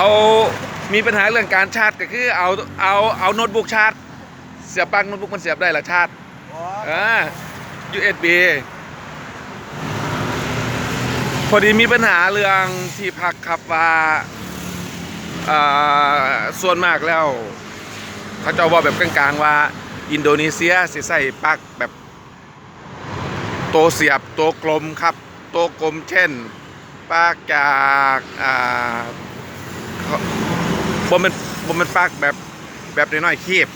เอามีปัญหาเรื่องการชาร์จก็คือเอาเอาเอาโน้ตบุ๊กชาร์จ เสียบปลั๊กโน้ตบุ๊กมันเสียบได้ละชาร์จอ๋ออ่า USB พอดีมีปัญหาเรื่องที่พักครับว่าอ่าส่วนมากแล้ว เขาจะบอกแบบกลางๆว่า อินโดนีเซียสิใส่ปลั๊กแบบโตวเสียบตัวกลมครับตัวกลมเช่นปลั๊กจากอ่า บ่เป็นบ่เป็นปลั๊กแบบแบบน้อยๆคีบ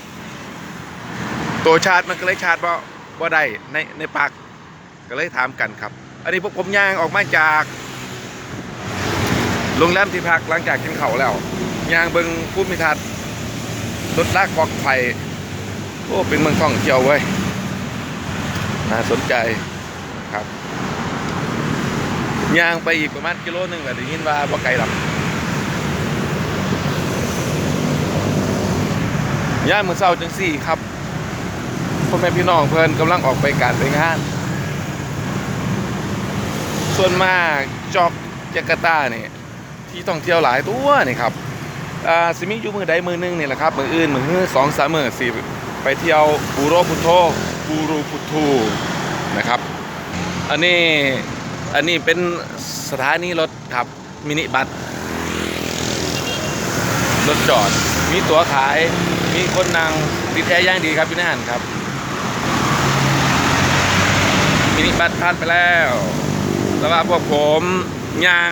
ตัวชาร์จมันก็เลยชาร์จบ่บ่ได้ในในปลั๊กก็เลยถามกันครับ อันนี้พวกผมย่างออกมาจากโรงแรมที่พักหลังจากกินเขาแล้วย่างเบิงภูมิทัศน์รถลากกอกไฟโอ้เป็นเมืองท่องเที่ยวเว้ยน่าสนใจครับย่างไปอีกประมาณกิโลหนึงแหละได้ยินว่าบ่ไกลหรอก ย่างมื้อเช้าจังสี่ครับพ่อแม่พี่น้องเพิ่นกำลังออกไปการไปงาน ส่วนมากจอกจาการ์ตาเนี่ยที่ท่องเที่ยวหลายตัวนี่ครับอ่าสิมีอยู่มือใดมือหนึงนี่แหละครับ มืออื่นมือฮื้อสองสามมือสี่ไปเที่ยวบูโรพุทโธบูรูพุททูนะครับ อันนี้อันนี้เป็นสถานีรถครับมินิบัสรถจอดมีตั๋วขาย มีคนนั่งติดแอร์ย่างดีครับพี่นันครับมินิบัสผ่านไปแล้วแล้วว่าพวกผมยาง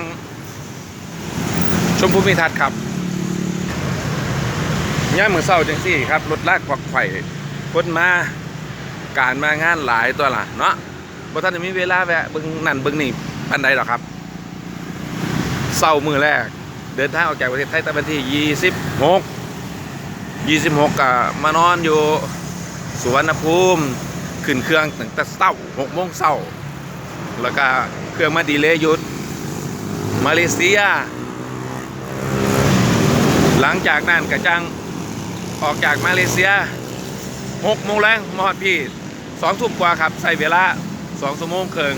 ชมพูมิทัศน์ครับย่างมือเศร้าจังสี่ครับรถลากควักไข่คนมาการมางานหลายตัวล่ะเนาะบ่ท่านจะมีเวลาแวะเบิ่งนั่นเบิ่งนี่อันใดหรอครับเศร้ามือแรก เดินทางออกจากประเทศไทยตั้งแต่วันที่ 26 26ก็มานอนอยู่สุวรรณภูมิขึ้นเครื่องตั้งแต่เช้า6โมงเช้าแล้วก็เครื่องมาดีเลยหยุดมาเลเซีย หลังจากนั้นกระจังออกจากมาเลเซีย6โมงแรงมอดพี่สองทุ่มกว่าครับใส่เวลา2ชั่วโมงเคิง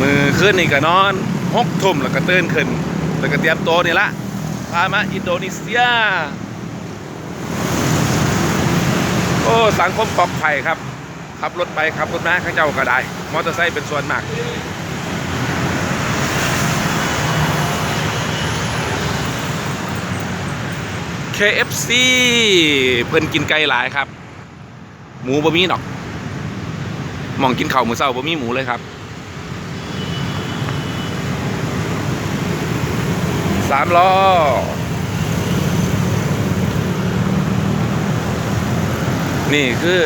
มือขึ้นนี่ก็นอน6ทุ่มแล้วก็ตื่นขึ้น แล้วก็เตรียมตัวนี่ละพามาอินโดนีเซีย โอ้ สังคมปลอดภัยครับขับรถไปขับรถมาข้างเจ้าก็ได้ มอเตอร์ไซค์เป็นส่วนมาก KFC เพิ่นกินไก่หลายครับ หมูบะมีดอกมองกินข้าวหมูเศร้าบะมี่หมูเลยครับสามล้อ นี่คือ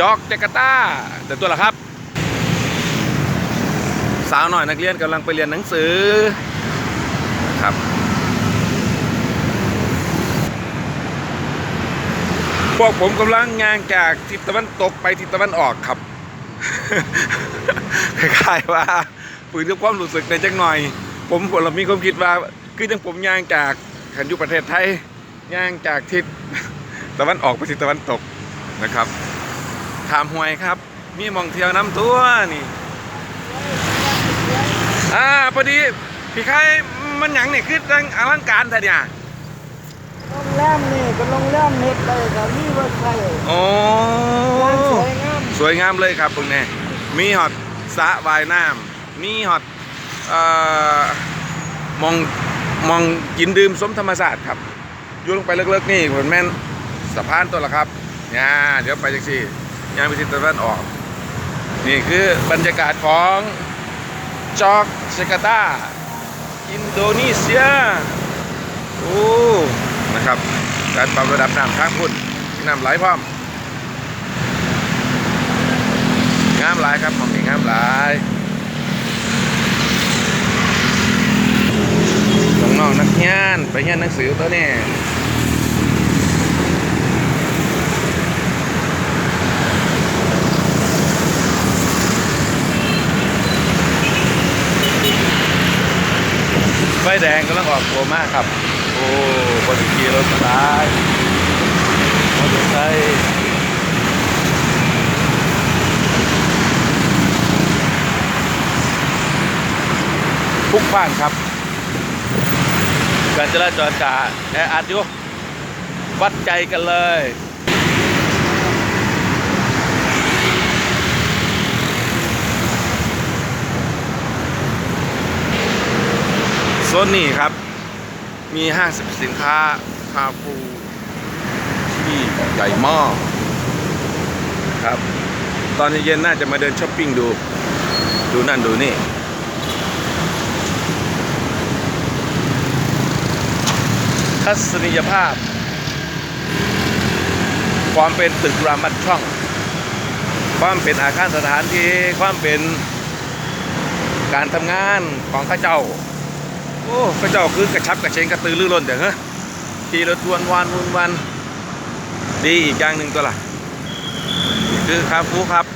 ยอกจาการ์ตาแต่ตัวละครับ สาวหน่อยนักเรียนกำลังไปเรียนหนังสือครับพวกผมกำลังงานจากทิศตะวันตกไปทิศตะวันออกครับคล้ายๆว่าฝืนกับความรู้สึกในจังหน่อย ผมผมเรามีความคิดว่า คือจังผมย่างจากขันยู่ประเทศไทยย่างจากทิศตะวันออกไปทิศตะวันตก นะครับขามห้วยครับ มีหมองเที่ยวน้ำตัวนี่อ่าพอดีพี่ไข่มันหยังนี่คือจังอลังการแต่เนี่ยโรงแรมนี่เป็นโรงแรมเฮ็ดได้กับมีเวิร์กไทยโอ้งานสวยงามสวยงามเลยครับตรงนี้มีฮอตสระว่ายน้ำมีฮอตเอ่อมองมองกินดื่มสมธรรมศาสตร์ครับอยุ่ลงไปเลิกๆนี่ผมแม่นสะพานตัวละครับ เนี่ยเดี๋ยวไปจังสี่ยางไปทิศตะวันออก นี่คือบรรยากาศของจอกจากาตาอินโดนีเซียโอ้นะครับ การปรับระดับน้ำทางพุ่นน้ำไหลพร้อมงามหลายครับหมองนี้งามหลายน้องนักเรียนไปเรียนหนังสือตัวนี้ แดงกำลังออกตัวมากครับ โอ้คนขี่รถสบายมอเตอร์ไซค์พุกพล่านครับ การจราจรกาแออัดอยู่วัดใจกันเลย โซนนี้ครับ มีห้างสรรพสินค้าคาฟูที่ใหญ่มากครับ ตอนเย็นน่าจะมาเดินช้อปปิ้งดู ดูนั่นดูนี่ทัศนียภาพ ความเป็นตึกรามัดช่อง ความเป็นอาคารสถานที่ ความเป็นการทำงานของข้าเจ้า โอ้ข้าเจ้าคือกระชับกระเชงกระตือรือร้นแต่เฮ้ยขี่รถวนวานวนวัน ดีอีกอย่างหนึ่งตัวล่ะ คือคาฟูครับ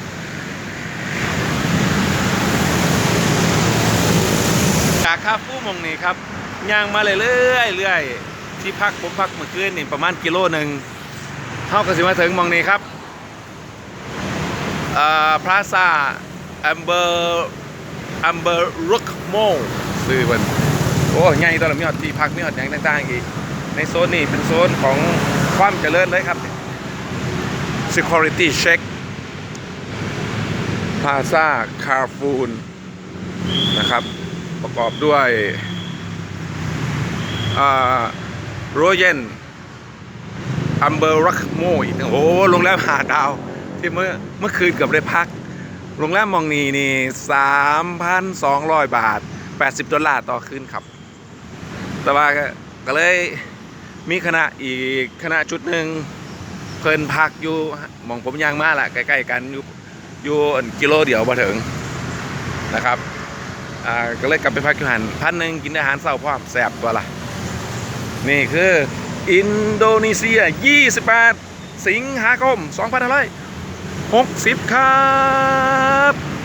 จากคาฟูมองนี้ครับย่างมาเรื่อยๆเรื่อยที่พักผมพักเมื่อคืนนี่ประมาณกิโลหนึ่งเท่ากับสิมาถึงมองนี้ครับพลาซาแอมเบอร์แอมเบอร์รุกโมซื้อมัน อ้ใหญ่ตอนละมีหอดที่พักมีหอดอย่างต่างๆอีกในโซนนี้เป็นโซนของความเจริญเลยครับ Security Check Plaza Carrefour นะครับ ประกอบด้วยโรเยนอัมเบอร์รักโมอีกโอ้โหโรงแรมหาดาว ที่เมื่อเมื่อคืนเกับได้พัก โรงแรมมองนีนี่สามพันสองร้อยบาทแปดสิบดอลลาร์ต่อคืนครับ แต่ว่าก็เลยมีคณะอีกคณะชุดหนึ่งเพิ่นพักอยู่มองผมยางมาละใกล้ๆกันอยู่อยู่อันกิโลเดียวมาถึงนะครับอ่าก็เลยกลับไปพักอยู่หันพันหนึ่งกินอาหารเช้าพร้อมแซ่บตัวละนี่คืออินโดนีเซีย 28 สิงหาคม 2560 ครับ